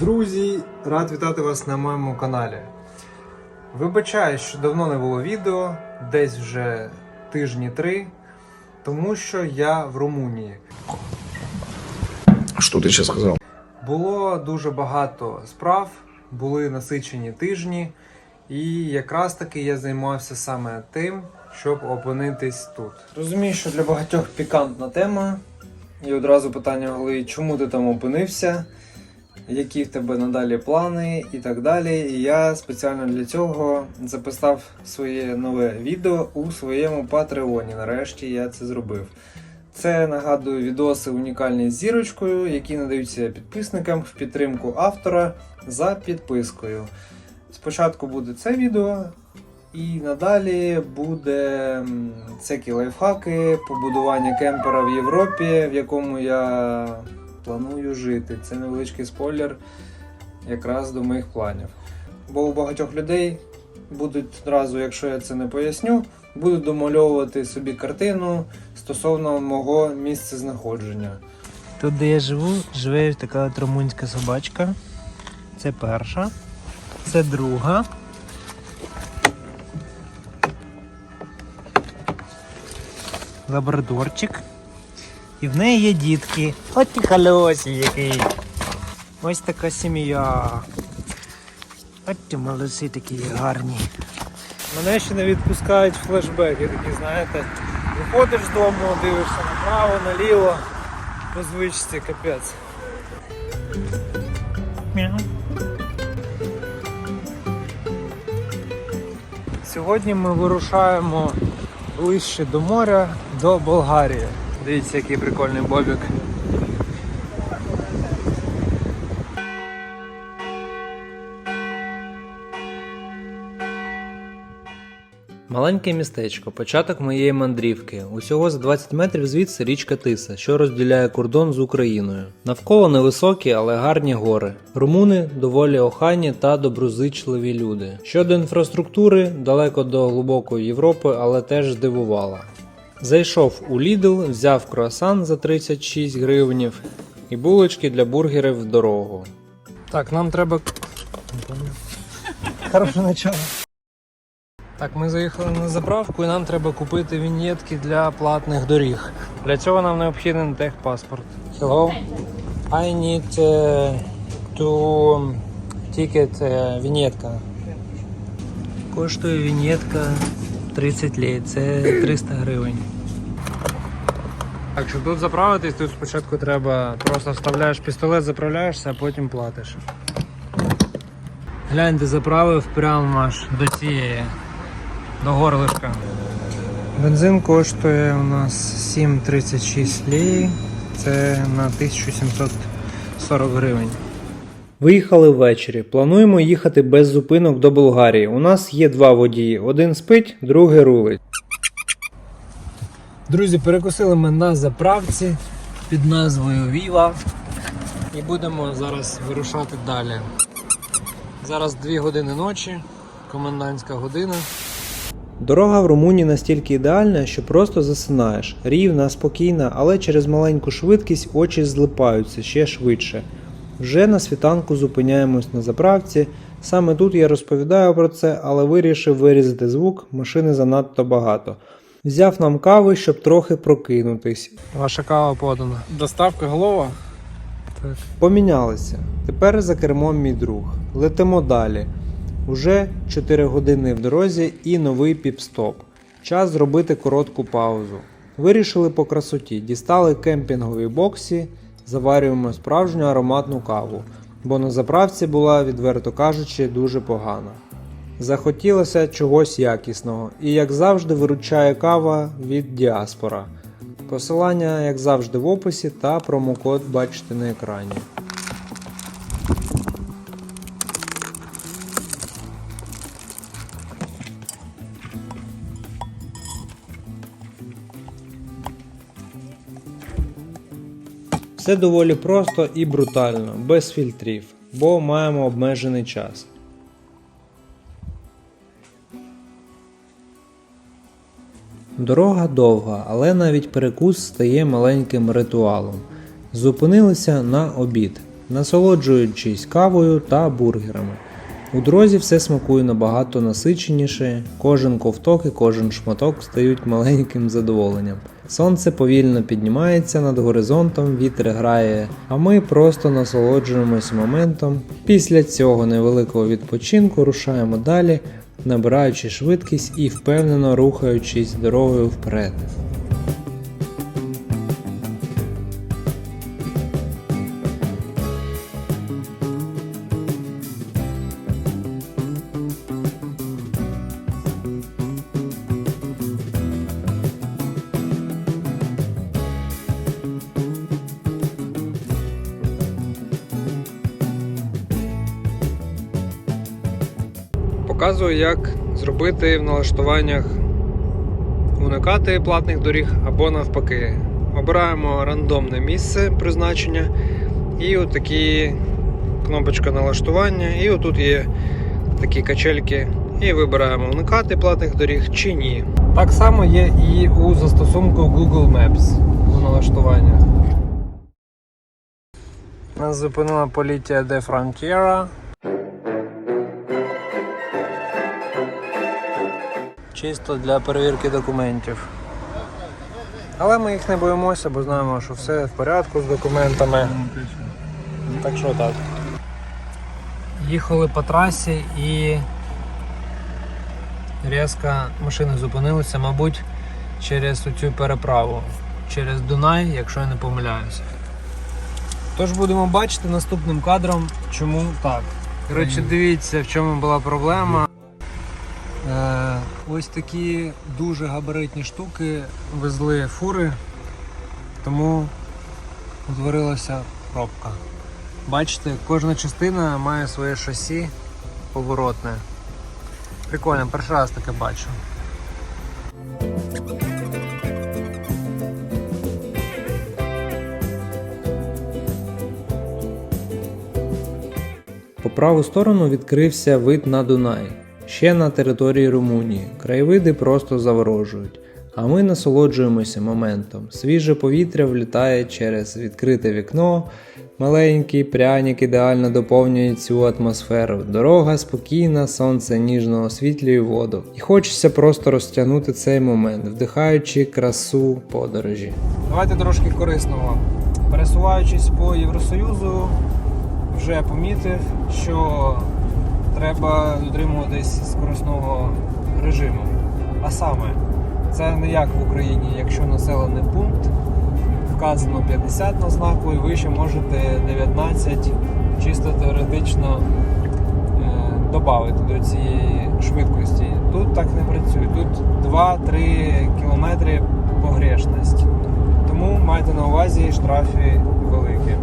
Друзі, рад вітати вас на моєму каналі. Вибачаю, що давно не було відео, десь вже тижні три, тому що я в Румунії. Что ты сейчас сказал? Було дуже багато справ, були насичені тижні, і якраз таки я займався саме тим, щоб опинитись тут. Розумію, що для багатьох пікантна тема, і одразу питання в голові, чому ти там опинився, які в тебе надалі плани і так далі. І я спеціально для цього записав своє нове відео у своєму патреоні. Нарешті я це зробив. Це нагадую відоси унікальні з зірочкою, які надаються підписникам в підтримку автора за підпискою. Спочатку буде це відео, і надалі буде всякі лайфхаки, побудування кемпера в Європі, в якому я планую жити. Це невеличкий спойлер якраз до моїх планів. Бо у багатьох людей будуть одразу, якщо я це не поясню, будуть домальовувати собі картину стосовно мого місця знаходження. Тут, де я живу, живе така от румунська собачка. Це перша. Це друга. Лабрадорчик. І в неї є дітки. От ти колосі який. Ось така сім'я. От ті молодці такі гарні. Мене ще не відпускають флешбеки, такі, знаєте, виходиш з дому, дивишся направо, наліво, по звичці капець. Сьогодні ми вирушаємо ближче до моря, до Болгарії. Дивіться, який прикольний бобік. Маленьке містечко, початок моєї мандрівки. Усього за 20 метрів звідси річка Тиса, що розділяє кордон з Україною. Навколо невисокі, але гарні гори. Румуни доволі охайні та доброзичливі люди. Щодо інфраструктури, далеко до глибокої Європи, але теж здивувала. Зайшов у Lidl, взяв круасан за 36 гривнів і булочки для бургерів в дорогу. Так, нам треба. Хороше начало. Так, ми заїхали на заправку і нам треба купити віньєтки для платних доріг. Для цього нам необхідний техпаспорт. Hello. I need uh, to ticket uh, вінєтка. Коштує вінєтка 30 лей, це 300 гривень. Так, щоб тут заправитись, тут спочатку треба просто вставляєш пістолет, заправляєшся, а потім платиш. Гляньте, заправив прямо аж до цієї, до горлишка. Бензин коштує у нас 7,36 лей. Це на 1740 гривень. Виїхали ввечері. Плануємо їхати без зупинок до Болгарії. У нас є два водії: один спить, другий рулить. Друзі, перекусили ми на заправці під назвою Viva. І будемо зараз вирушати далі. Зараз 2 години ночі, комендантська година. Дорога в Румунії настільки ідеальна, що просто засинаєш. Рівна, спокійна, але через маленьку швидкість очі злипаються ще швидше. Вже на світанку зупиняємось на заправці. Саме тут я розповідаю про це, але вирішив вирізати звук, машини занадто багато. Взяв нам кави, щоб трохи прокинутись. Ваша кава подана. Доставка голова. Помінялися. Тепер за кермом мій друг. Летимо далі. Уже 4 години в дорозі і новий піп-стоп. Час зробити коротку паузу. Вирішили по красоті, дістали кемпінгові боксі, заварюємо справжню ароматну каву, бо на заправці була, відверто кажучи, дуже погана. Захотілося чогось якісного, і як завжди виручає кава від Діаспора. Посилання, як завжди, в описі та промокод бачите на екрані. Все доволі просто і брутально, без фільтрів, бо маємо обмежений час. Дорога довга, але навіть перекус стає маленьким ритуалом. Зупинилися на обід. насолоджуючись кавою та бургерами. У дорозі все смакує набагато насиченіше, кожен ковток і кожен шматок стають маленьким задоволенням. Сонце повільно піднімається над горизонтом, вітер грає, а ми просто насолоджуємося моментом. Після цього невеликого відпочинку рушаємо далі, набираючи швидкість і впевнено рухаючись дорогою вперед. Показую, як зробити в налаштуваннях уникати платних доріг або навпаки. Обираємо рандомне місце призначення і отакі кнопочка налаштування, і отут є такі качельки. І вибираємо уникати платних доріг чи ні. Так само є і у застосунку Google Maps у налаштуваннях. Нас зупинила поліція де Frontiera. Чисто для перевірки документів. Але ми їх не боїмося, бо знаємо, що все в порядку з документами. Так що так. Їхали по трасі і різко машини зупинилися, мабуть, через цю переправу. Через Дунай, якщо я не помиляюся. Тож будемо бачити наступним кадром, чому так. Коротше, дивіться, в чому була проблема. Ось такі дуже габаритні штуки везли фури, тому утворилася пробка. Бачите, кожна частина має своє шасі поворотне. Прикольно, перший раз таке бачу. По праву сторону відкрився вид на Дунай, ще на території Румунії. Краєвиди просто заворожують. А ми насолоджуємося моментом. Свіже повітря влітає через відкрите вікно. Маленький пряник ідеально доповнює цю атмосферу. Дорога спокійна, сонце ніжно освітлює воду. І хочеться просто розтягнути цей момент, вдихаючи красу подорожі. Давайте трошки корисного. Пересуваючись по Євросоюзу, вже помітив, що треба дотримуватись скоростного режиму. А саме, це не як в Україні, якщо населений пункт вказано 50 на знаку, і ви ще можете 19 чисто теоретично е, додати до цієї швидкості. Тут так не працює. Тут 2-3 кілометри погрешність. Тому майте на увазі штрафи великі.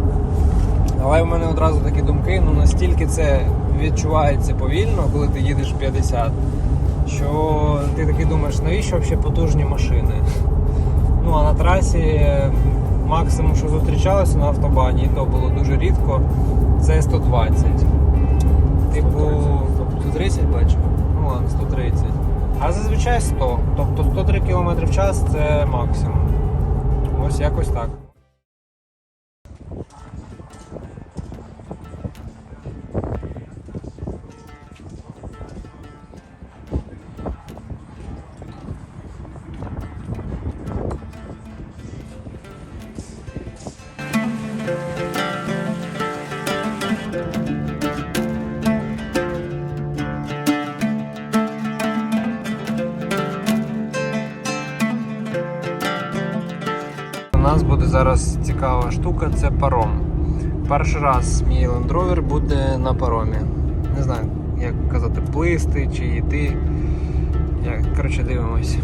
Але в мене одразу такі думки, ну настільки це відчувається повільно, коли ти їдеш 50, що ти такий думаєш, навіщо взагалі потужні машини? Ну а на трасі е, максимум, що зустрічалося на автобані, і то було дуже рідко, це 120. Типу 130 бачив? Ну ладно, 130. А зазвичай 100. Тобто 103 км в час це максимум. Ось якось так. Нас буде зараз цікава штука, це паром. Перший раз мій Land Rover буде на паромі. Не знаю, як казати, плисти чи йти. Коротше, дивимось.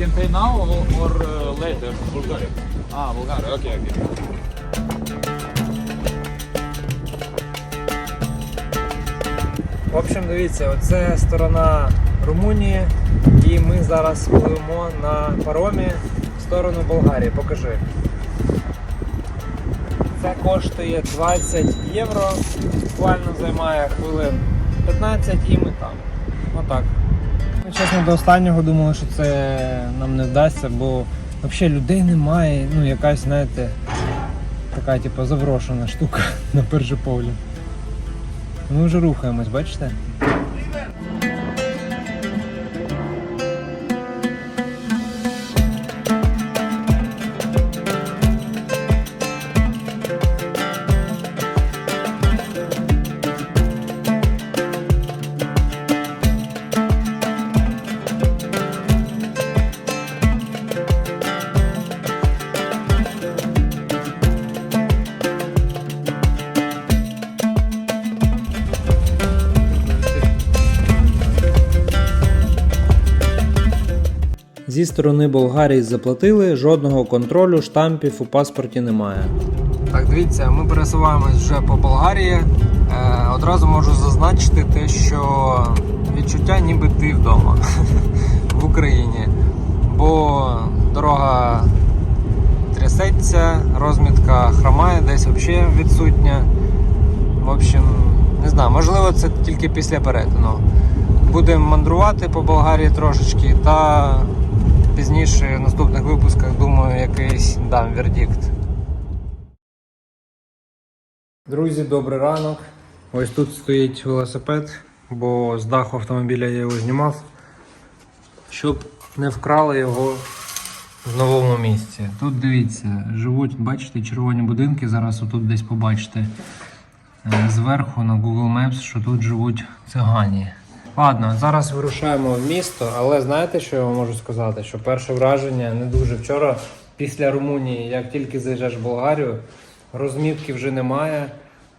Can pay now or, or uh, later? Bulgaria. Ah, Bulgaria. Okay, okay. В общем, дивіться, оце сторона Румунії. І ми зараз пливемо на паромі в сторону Болгарії. Покажи. Це коштує 20 євро. Буквально займає хвилин 15 і ми там. Отак. Чесно, до останнього думали, що це нам не вдасться, бо взагалі людей немає. Ну, якась, знаєте, така, типу, заброшена штука на перший погляд. Ми вже рухаємось, бачите? Зі сторони Болгарії заплатили, жодного контролю, штампів у паспорті немає. Так, дивіться, ми пересуваємось вже по Болгарії. Е, одразу можу зазначити те, що відчуття ніби ти вдома в Україні. Бо дорога трясеться, розмітка хромає, десь взагалі відсутня. В общем, не знаю, можливо, це тільки після перетину. Будемо мандрувати по Болгарії трошечки та пізніше в наступних випусках, думаю, якийсь дам вердикт. Друзі, добрий ранок. Ось тут стоїть велосипед, бо з даху автомобіля я його знімав, щоб не вкрали його в новому місці. Тут дивіться, живуть, бачите, червоні будинки. Зараз отут десь побачите е, зверху на Google Maps, що тут живуть цигані. Ладно, зараз вирушаємо в місто, але знаєте, що я вам можу сказати? Що перше враження не дуже вчора, після Румунії, як тільки заїжджаєш в Болгарію, розмітки вже немає,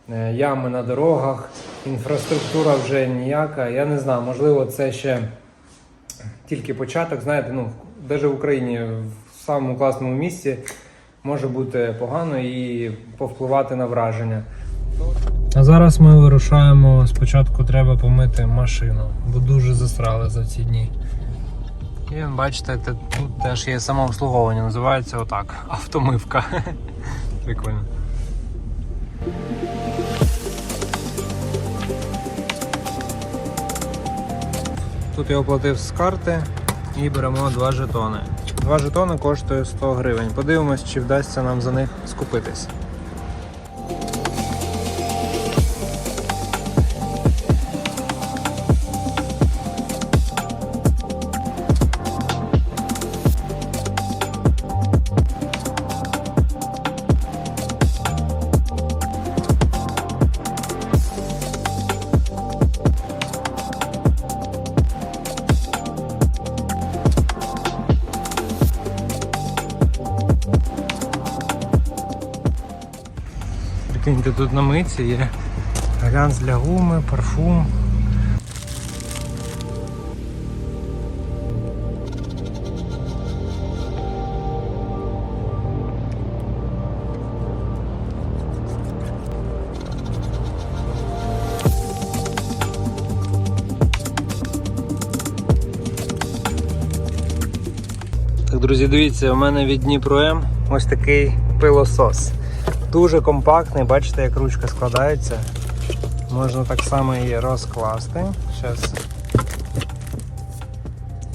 е, ями на дорогах, інфраструктура вже ніяка. Я не знаю, можливо, це ще тільки початок. Знаєте, ну навіть в Україні в самому класному місці може бути погано і повпливати на враження. А зараз ми вирушаємо. Спочатку треба помити машину, бо дуже засрали за ці дні. І бачите, тут теж є самообслуговування, називається отак. Автомивка. Прикольно. Тут я оплатив з карти і беремо два жетони. Два жетони коштує 100 гривень. Подивимось, чи вдасться нам за них скупитись. Прикиньте, тут на митці є глянц для гуми, парфум. Друзі, дивіться, у мене від Дніпро М ось такий пилосос. Дуже компактний, бачите, як ручка складається. Можна так само її розкласти. Щас.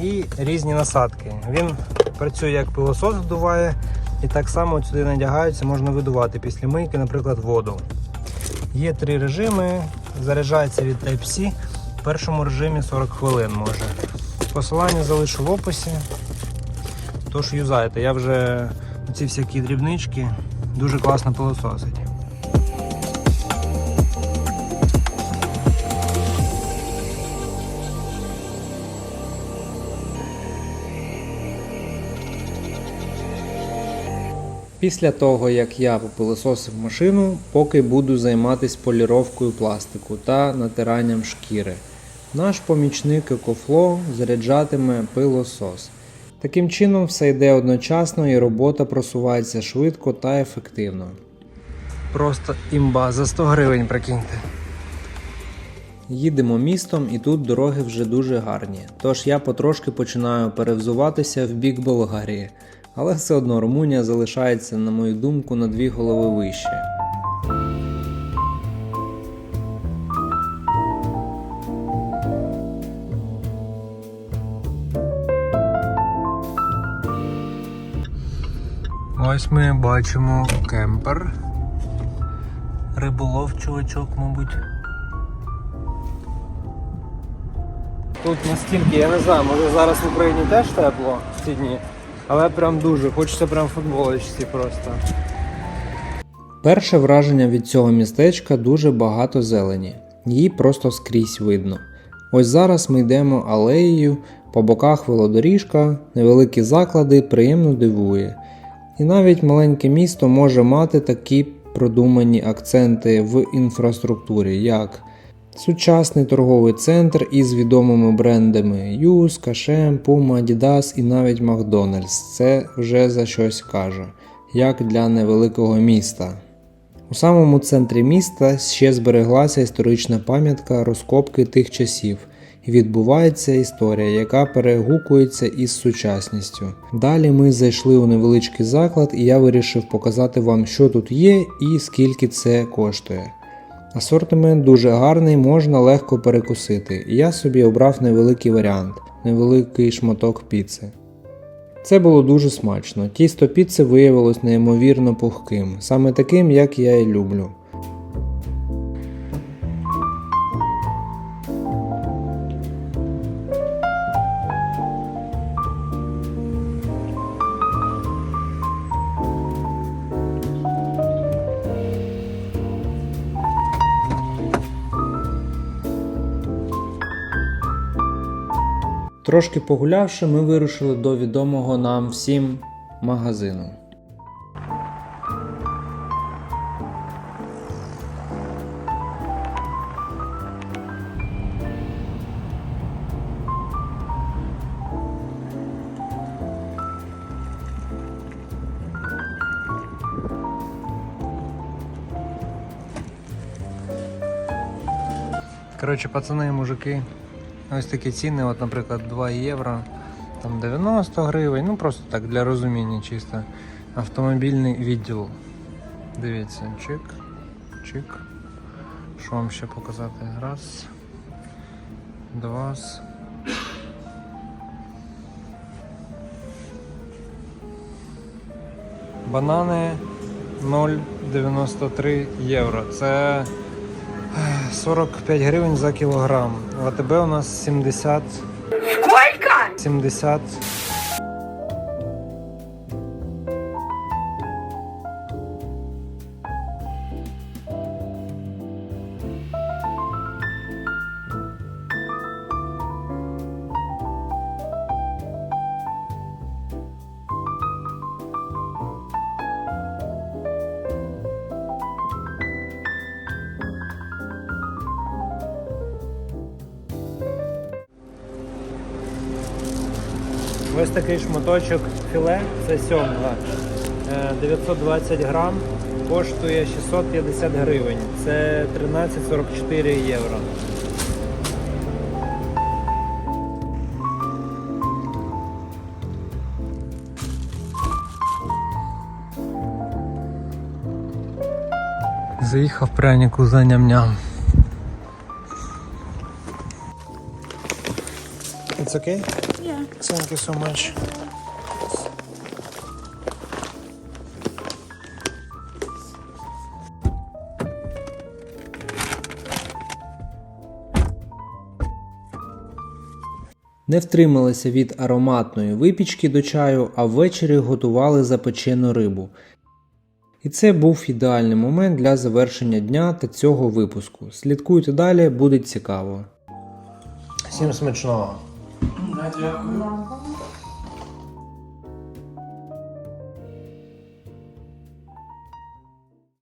І різні насадки. Він працює як пилосос вдуває, і так само сюди надягається, можна видувати після мийки, наприклад, воду. Є три режими, заряджається від Type-C. В першому режимі 40 хвилин може. Посилання залишу в описі. Тож юзайте. Я вже ці всякі дрібнички дуже класно пилососить. Після того, як я попилососив машину, поки буду займатися поліровкою пластику та натиранням шкіри. Наш помічник EcoFlow заряджатиме пилосос. Таким чином все йде одночасно і робота просувається швидко та ефективно. Просто імба за 100 гривень, прикиньте. Їдемо містом і тут дороги вже дуже гарні. Тож я потрошки починаю перевзуватися в бік Болгарії. Але все одно Румунія залишається, на мою думку, на дві голови вище. Ось ми бачимо кемпер. Риболов чувачок, мабуть. Тут наскільки, я не знаю, може зараз в Україні теж тепло в ці дні, але прям дуже. Хочеться прям футболочці просто. Перше враження від цього містечка дуже багато зелені, її просто скрізь видно. Ось зараз ми йдемо алеєю, по боках велодоріжка, невеликі заклади приємно дивує. І навіть маленьке місто може мати такі продумані акценти в інфраструктурі, як сучасний торговий центр із відомими брендами Юз, Кашем, Puma, Adidas і навіть Макдональдс. Це вже за щось каже, як для невеликого міста. У самому центрі міста ще збереглася історична пам'ятка розкопки тих часів, відбувається історія, яка перегукується із сучасністю. Далі ми зайшли у невеличкий заклад, і я вирішив показати вам, що тут є і скільки це коштує. Асортимент дуже гарний, можна легко перекусити, я собі обрав невеликий варіант невеликий шматок піци. Це було дуже смачно. Тісто піци виявилось неймовірно пухким, саме таким, як я і люблю. Трошки погулявши, ми вирушили до відомого нам всім магазину. Коротше, пацани мужики, ось такі ціни, от, наприклад, 2 євро, там 90 гривень, ну просто так для розуміння чисто. Автомобільний відділ. Дивіться, чик, чик. Що вам ще показати? Раз. Два. Банани 0,93 євро. Це 45 гривень за кілограм. В АТБ у нас 70. Сколько? 70. Ось такий шматочок філе, це сьомга. Е, 920 грам, коштує 650 гривень. Це 13,44 євро. Заїхав прянику за ням-ням. It's okay? Thank you so much. Не втрималися від ароматної випічки до чаю, а ввечері готували запечену рибу. І це був ідеальний момент для завершення дня та цього випуску. Слідкуйте далі, буде цікаво. Всім смачного. Дякую.